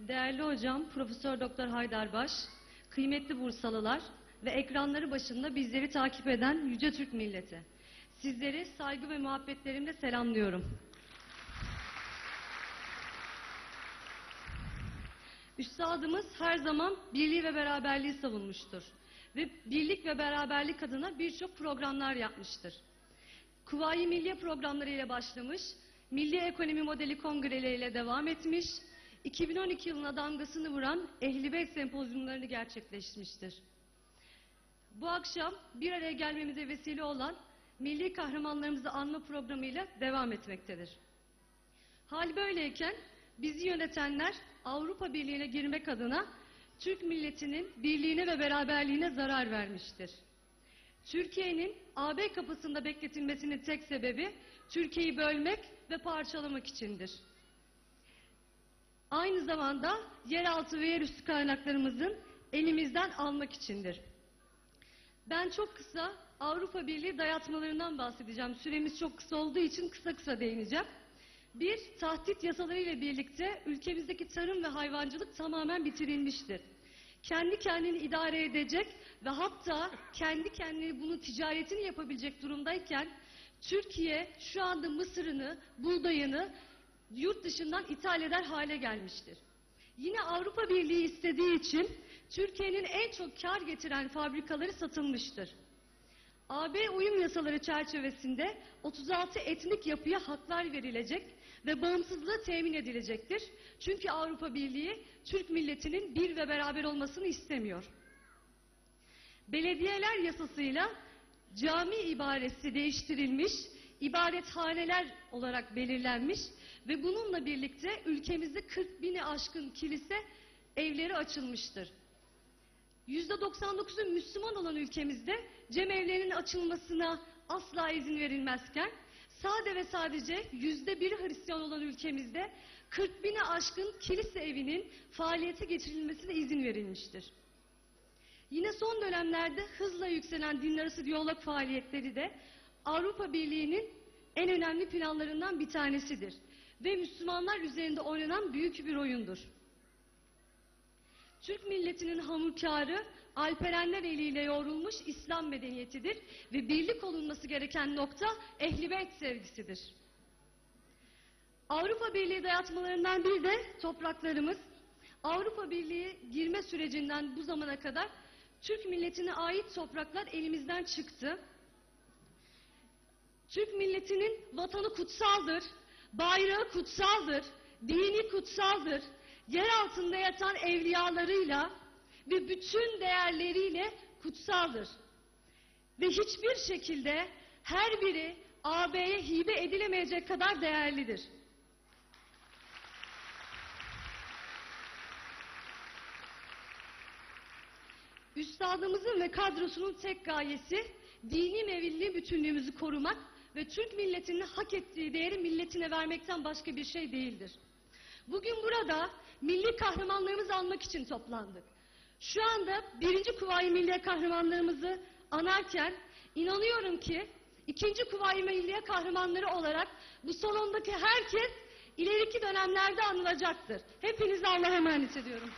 Değerli hocam, Profesör Doktor Haydar Baş, kıymetli Bursalılar ve ekranları başında bizleri takip eden Yüce Türk Milleti. Sizleri saygı ve muhabbetlerimle selamlıyorum. Üstadımız her zaman birliği ve beraberliği savunmuştur. Ve birlik ve beraberlik adına birçok programlar yapmıştır. Kuvayi Milliye programlarıyla başlamış, Milli Ekonomi Modeli kongreleriyle devam etmiş, 2012 yılına damgasını vuran Ehli sempozyumlarını gerçekleştirmiştir. Bu akşam bir araya gelmemize vesile olan milli kahramanlarımızı anma programıyla devam etmektedir. Hal böyleyken bizi yönetenler Avrupa Birliği'ne girmek adına Türk milletinin birliğine ve beraberliğine zarar vermiştir. Türkiye'nin AB kapısında bekletilmesinin tek sebebi Türkiye'yi bölmek ve parçalamak içindir. Aynı zamanda yeraltı ve yerüstü kaynaklarımızın elimizden almak içindir. Ben çok kısa Avrupa Birliği dayatmalarından bahsedeceğim. Süremiz çok kısa olduğu için kısa kısa değineceğim. Bir, tahdit yasalarıyla birlikte ülkemizdeki tarım ve hayvancılık tamamen bitirilmiştir. Kendi kendini idare edecek ve hatta kendi kendine bunun ticaretini yapabilecek durumdayken Türkiye şu anda mısırını, buğdayını yurt dışından ithal eder hale gelmiştir. Yine Avrupa Birliği istediği için Türkiye'nin en çok kar getiren fabrikaları satılmıştır. AB uyum yasaları çerçevesinde 36 etnik yapıya haklar verilecek ve bağımsızlığı temin edilecektir. Çünkü Avrupa Birliği Türk milletinin bir ve beraber olmasını istemiyor. Belediyeler yasasıyla cami ibaresi değiştirilmiş, ibadethaneler olarak belirlenmiş ve bununla birlikte ülkemizde 40 bini aşkın kilise evleri açılmıştır. %99'u Müslüman olan ülkemizde cemevlerinin açılmasına asla izin verilmezken sade ve sadece yüzde biri Hristiyan olan ülkemizde 40 bine aşkın kilise evinin faaliyete geçirilmesine izin verilmiştir. Yine son dönemlerde hızla yükselen din arası diyalog faaliyetleri de Avrupa Birliği'nin en önemli planlarından bir tanesidir. Ve Müslümanlar üzerinde oynanan büyük bir oyundur. Türk milletinin hamurkarı Alperenler eliyle yoğrulmuş İslam medeniyetidir ve birlik olunması gereken nokta Ehli Beyt sevgisidir. Avrupa Birliği dayatmalarından bir de topraklarımız Avrupa Birliği girme sürecinden bu zamana kadar Türk milletine ait topraklar elimizden çıktı. Türk milletinin vatanı kutsaldır, bayrağı kutsaldır, dini kutsaldır. Yer altında yatan evliyalarıyla ve bütün değerleriyle kutsaldır. Ve hiçbir şekilde her biri AB'ye hibe edilemeyecek kadar değerlidir. Üstadımızın ve kadrosunun tek gayesi dini mevilli bütünlüğümüzü korumak ve Türk milletinin hak ettiği değeri milletine vermekten başka bir şey değildir. Bugün burada milli kahramanlarımızı anmak için toplandık. Şu anda birinci Kuvayi Milliye kahramanlarımızı anarken inanıyorum ki ikinci Kuvayi Milliye kahramanları olarak bu salondaki herkes ileriki dönemlerde anılacaktır. Hepinize Allah'a emanet ediyorum.